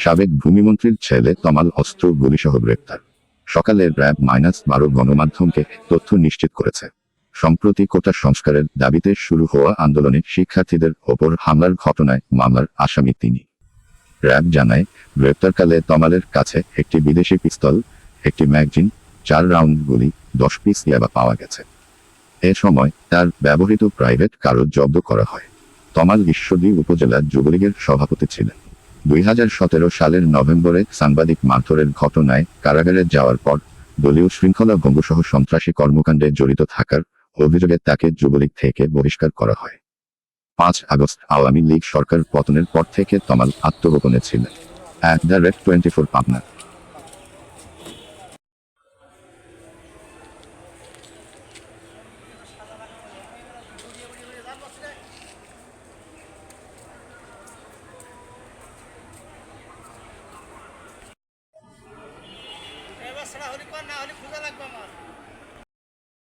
সাবেক ভূমিমন্ত্রীর ছেলে তমাল অস্ত্র গুলিসহ গ্রেপ্তার। সকালে র্যাব মাইনাস বারো গণমাধ্যমকে তথ্য নিশ্চিত করেছে। সম্প্রতি কোটা সংস্কারের দাবিতে শুরু হওয়া আন্দোলনে শিক্ষার্থীদের ওপর হামলার ঘটনায় মামলার আসামি তিনি। র্যাব জানায়, গ্রেপ্তারকালে তমালের কাছে একটি বিদেশি পিস্তল, একটি ম্যাগজিন, চার রাউন্ড গুলি, দশ পিস ইয়াবা পাওয়া গেছে। এ সময় তার ব্যবহৃত প্রাইভেট কারও জব্দ করা হয়। তমাল ঈশ্বরদী উপজেলা যুবলীগের সভাপতি ছিলেন। দুই হাজার সতেরো সালের নভেম্বরে সাংবাদিক মারধরের ঘটনায় কারাগারে যাওয়ার পর দলীয় শৃঙ্খলা ভঙ্গসহ সন্ত্রাসী কর্মকাণ্ডে জড়িত থাকার অভিযোগে তাকে যুবলীগ থেকে বহিষ্কার করা হয়। পাঁচ আগস্ট আওয়ামী লীগ সরকার পতনের পর থেকে তমাল আত্মগোপনে ছিলেন। At the rate twenty four Pabna. এবার ছাড়া হলে কর না হলে খোঁজা লাগবে আমার